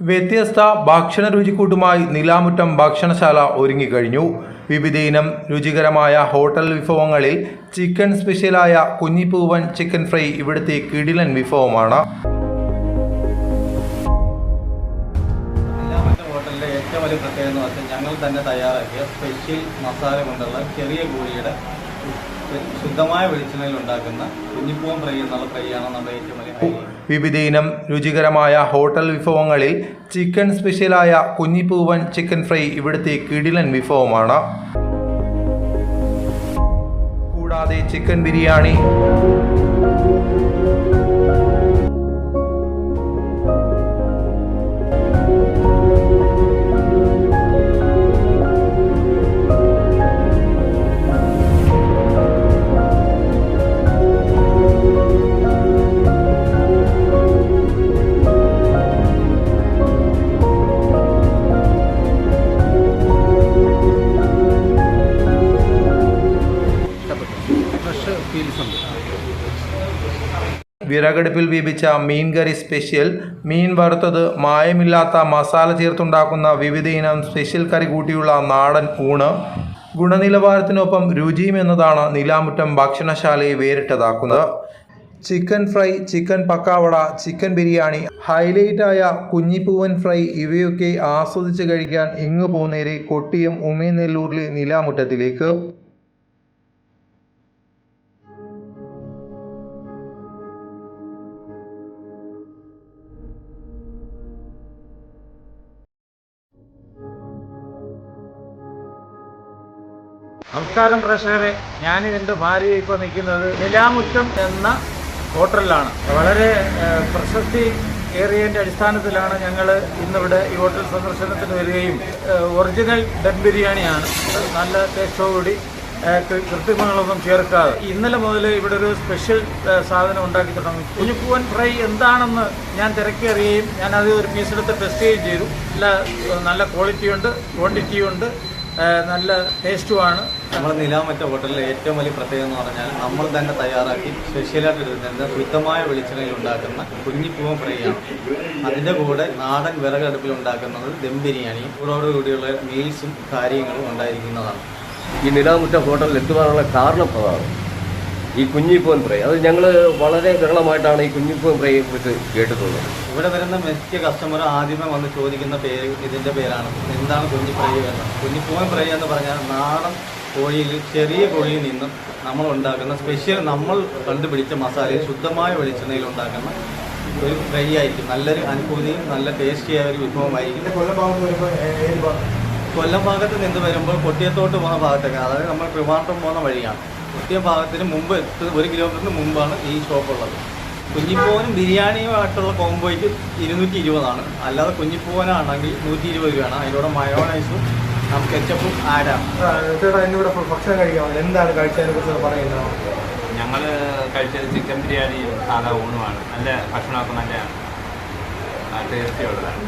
വ്യത്യസ്ത ഭക്ഷണ രുചിക്കൂട്ടുമായി നിലാമുറ്റം ഭക്ഷണശാല ഒരുങ്ങിക്കഴിഞ്ഞു വിവിധയിനം രുചികരമായ ഹോട്ടൽ വിഭവങ്ങളിൽ ചിക്കൻ സ്പെഷ്യലായ കുഞ്ഞിപ്പൂവൻ ചിക്കൻ ഫ്രൈ ഇവിടുത്തെ കിടിലൻ വിഭവമാണ് വലിയ പ്രത്യേകത എന്ന് വെച്ചാൽ ഞങ്ങൾ തന്നെ തയ്യാറാക്കിയ സ്പെഷ്യൽ മസാല കൊണ്ടുള്ള ചെറിയ കോഴിയുടെ ശുദ്ധമായ വെളിച്ചെണ്ണയിൽ ഉണ്ടാക്കുന്ന കുഞ്ഞിപ്പൂവൻ ഫ്രൈ എന്നുള്ള ഫ്രൈ ആണ് നമ്മുടെ ഏറ്റവും വലിയ highlight. വിവിധയിനം രുചികരമായ ഹോട്ടൽ വിഭവങ്ങളിൽ ചിക്കൻ സ്പെഷ്യലായ കുഞ്ഞിപ്പൂവൻ ചിക്കൻ ഫ്രൈ ഇവിടുത്തെ കിടിലൻ വിഭവമാണ്. കൂടാതെ ചിക്കൻ ബിരിയാണി വിറകടുപ്പിൽ വീപിച്ച മീൻകറി സ്പെഷ്യൽ. മീൻ വറുത്തത് മായമില്ലാത്ത മസാല ചേർത്തുണ്ടാക്കുന്ന വിവിധ ഇനം സ്പെഷ്യൽ കറി കൂട്ടിയുള്ള നാടൻ ഊണ്. ഗുണനിലവാരത്തിനൊപ്പം രുചിയും എന്നതാണ് നിലാമുറ്റം ഭക്ഷണശാലയെ വേറിട്ടതാക്കുന്നത്. Chicken fry chicken pakkavada chicken biryani ഹൈലൈറ്റായ കുഞ്ഞിപ്പൂവൻ ഫ്രൈ ഇവയൊക്കെ ആസ്വദിച്ച് കഴിക്കാൻ ഇങ്ങ് പോകുന്നേരെ കൊട്ടിയം ഉമയനെല്ലൂരിലെ നിലാമുറ്റത്തിലേക്ക്. നമസ്കാരം പ്രേക്ഷകരെ. ഞാനും എന്റെ ഭാര്യ ഇപ്പോൾ നിൽക്കുന്നത് നിലാമുറ്റം എന്ന ഹോട്ടലിലാണ്. വളരെ പ്രശസ്തി ഏറിയതിന്റെ അടിസ്ഥാനത്തിലാണ് ഞങ്ങൾ ഇന്നിവിടെ ഈ ഹോട്ടൽ സന്ദർശനത്തിന് വരികയും ഒറിജിനൽ ഡം ബിരിയാണിയാണ്. നല്ല ടേസ്റ്റോടുകൂടി കൃത്രിമങ്ങളൊന്നും ചേർക്കാതെ. ഇന്നലെ മുതൽ ഇവിടെ ഒരു സ്പെഷ്യൽ സാധനം ഉണ്ടാക്കി തുടങ്ങി. കുഞ്ഞുപൂവൻ ഫ്രൈ എന്താണെന്ന് ഞാൻ തിരക്കി അറിയുകയും ഞാൻ അത് ഒരു പീസ് എടുത്ത് ടെസ്റ്റ് ചെയ്യുകയും ചെയ്തു. നല്ല നല്ല ക്വാളിറ്റിയുണ്ട് ക്വാണ്ടിറ്റിയുണ്ട്. നല്ല ടേസ്റ്റുമാണ്. നമ്മൾ നിലാമറ്റ ഹോട്ടലിലെ ഏറ്റവും വലിയ പ്രത്യേകത എന്ന് പറഞ്ഞാൽ നമ്മൾ തന്നെ തയ്യാറാക്കി സ്പെഷ്യലായിട്ട് എടുക്കുന്ന ശുദ്ധമായ വെളിച്ചെണ്ണയിൽ ഉണ്ടാക്കുന്ന കുഞ്ഞിപ്പൂവൻ ഫ്രൈയാണ്. ആണ് അതിന്റെ കൂടെ നാടൻ വിറകടുപ്പിൽ ഉണ്ടാക്കുന്നത് ദം ബിരിയാണിയും കൂടിയുള്ള മീൽസും കാര്യങ്ങളും ഉണ്ടായിരിക്കുന്നതാണ്. ഈ നിലാമുറ്റ ഹോട്ടലിൽ എത്തുവാനുള്ള കാരണം അതാണ്? ഈ കുഞ്ഞിപ്പോൻ ഫ്രൈ അത് ഞങ്ങൾ വളരെ വിരളമായിട്ടാണ് ഈ കുഞ്ഞിപ്പോൻ പ്രൈയെ കുറിച്ച് കേട്ടിട്ടുള്ളത്. ഇവിടെ വരുന്ന മിക്ക കസ്റ്റമർ ആദ്യമേ വന്ന് ചോദിക്കുന്ന പേര് ഇതിന്റെ പേരാണ്. എന്താണ് കുഞ്ഞി ഫ്രൈ എന്ന്? കുഞ്ഞിപ്പൂൻ പ്രൈ എന്ന് പറഞ്ഞാൽ നാടൻ കോഴിയിൽ ചെറിയ കോഴിയിൽ നിന്നും നമ്മൾ ഉണ്ടാക്കുന്ന സ്പെഷ്യൽ നമ്മൾ കണ്ടുപിടിച്ച മസാലയിൽ ശുദ്ധമായ വെളിച്ചെണ്ണയിൽ ഉണ്ടാക്കുന്ന ഒരു ഫ്രൈ ആയിരിക്കും. നല്ലൊരു അനുഭൂതിയും നല്ല ടേസ്റ്റിയായ ഒരു വിഭവമായിരിക്കും. കൊല്ലം ഭാഗത്ത് നിന്ന് വരുമ്പോൾ കൊട്ടിയത്തോട്ട് പോകുന്ന ഭാഗത്തേക്ക് അതായത് നമ്മൾ ട്രിവാൻഡ്രം പോകുന്ന വഴിയാണ്. കൊട്ടിയം ഭാഗത്തിന് മുമ്പ് എത്ത് ഒരു കിലോമീറ്ററിന് മുമ്പാണ് ഈ ഷോപ്പുള്ളത് കുഞ്ഞിപ്പൂവനും ബിരിയാണിയുമായിട്ടുള്ള കോംബോയ്ക്ക് ഇരുന്നൂറ്റി ഇരുപതാണ് അല്ലാതെ കുഞ്ഞിപ്പൂവനാണെങ്കിൽ നൂറ്റി ഇരുപത് രൂപയാണ്. അതിലൂടെ മയോണൈസും നമുക്ക് കെച്ചപ്പും ആഡാണ് ചേട്ടാ എന്നിവിടെ ഭക്ഷണം കഴിക്കാൻ എന്താണ് കഴിച്ചതിനെ കുറിച്ച് പറയുന്നത് ഞങ്ങൾ കഴിച്ചത് ചിക്കൻ ബിരിയാണി സാധാ ഊണുമാണ്. നല്ല ഭക്ഷണമൊക്കെ നല്ല ടേസ്റ്റി ഉള്ളതാണ്.